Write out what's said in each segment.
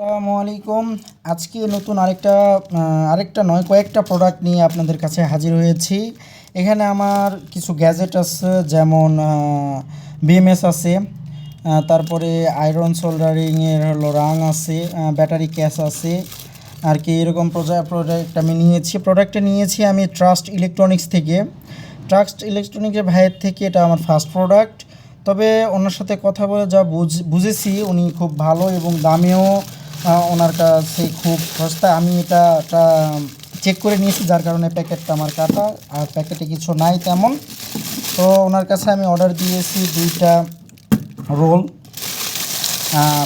আসসালামু আলাইকুম। আজকে নতুন আরেকটা আরেকটা নয়, কয়েকটা প্রোডাক্ট নিয়ে আপনাদের কাছে হাজির হয়েছি। এখানে আমার কিছু গ্যাজেট আছে, যেমন বিএমএস আছে তারপরে আয়রন সোল্ডারিংয়ের হলো রাং আছে ব্যাটারি ক্যাস আছে। আর কি এরকম প্রোডাক্ট আমি নিয়েছি। প্রোডাক্টটা নিয়েছি আমি ট্রাস্ট ইলেকট্রনিক্স থেকে। ট্রাস্ট ইলেকট্রনিক্সের ভাইয়ের থেকে এটা আমার ফার্স্ট প্রোডাক্ট তবে ওনার সাথে কথা বলে যা বুঝ- বুঝেছি, উনি খুব ভালো এবং দামেও। ওনার কাছে খুব সস্তা আমি এটা চেক করে নিয়েছি, যার কারণে প্যাকেটটা আমার কাটা, আর প্যাকেটে কিছু নাই তেমন। তো ওনার কাছে আমি অর্ডার দিয়েছি দুইটা রোল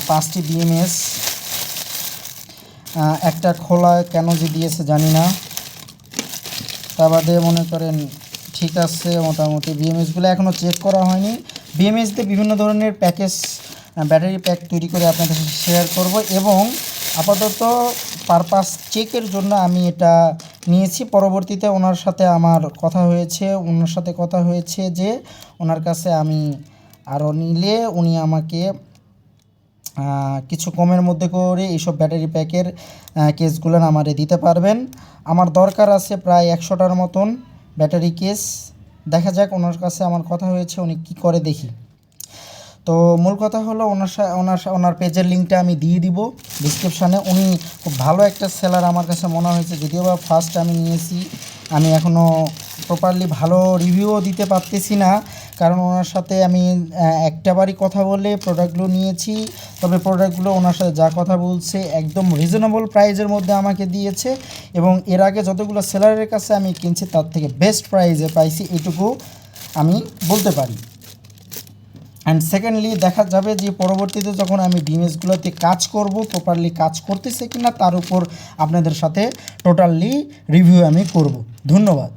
পাঁচটি বিএমএস একটা খোলা কেন যে দিয়েছে জানি না। তা বাদে মনে করেন ঠিক আছে, মোটামুটি বিএমএসগুলো এখনও চেক করা হয়নি। বিএমএস দিয়ে বিভিন্ন ধরনের প্যাকেজ ব্যাটারি প্যাক তৈরি করে আপনাদের সাথে শেয়ার করব এবং আপাতত পারপাস চেকের জন্য আমি এটা নিয়েছি। পরবর্তীতে ওনার সাথে আমার কথা হয়েছে, ওনার সাথে কথা হয়েছে যে ওনার কাছে আমি আরও নিলে উনি আমাকে কিছু কমের মধ্যে করে এইসব ব্যাটারি প্যাকের কেসগুলো আমারে দিতে পারবেন। আমার দরকার আছে প্রায় একশোটার মতন ব্যাটারি কেস দেখা যাক ওনার কাছে আমার কথা হয়েছে, উনি কি করে দেখি। তো মূল কথা হলো ওনার ওনার ওনার পেজের লিঙ্কটা আমি দিয়ে দিব ডিসক্রিপশানে উনি খুব ভালো একটা সেলার আমার কাছে মনে হয়েছে, যদিও বা ফার্স্ট আমি নিয়েছি, আমি এখনও প্রপারলি ভালো রিভিউও দিতে পারতেছি না, কারণ ওনার সাথে আমি একটাবারই কথা বলে প্রোডাক্টগুলো নিয়েছি, তবে প্রোডাক্টগুলো ওনার সাথে যা কথা বলছে একদম রিজনেবল প্রাইজের মধ্যে আমাকে দিয়েছে এবং এর আগে যতগুলো সেলারের কাছে আমি কিনছি, তার থেকে বেস্ট প্রাইজে পাইছি, এটুকু আমি বলতে পারি। অ্যান্ড সেকেন্ডলি দেখা যাবে যে পরবর্তীতে যখন আমি ডিমেজগুলোতে কাজ করব প্রপারলি কাজ করতেছে কিনা, তার উপর আপনাদের সাথে টোটালি রিভিউ আমি করব। ধন্যবাদ।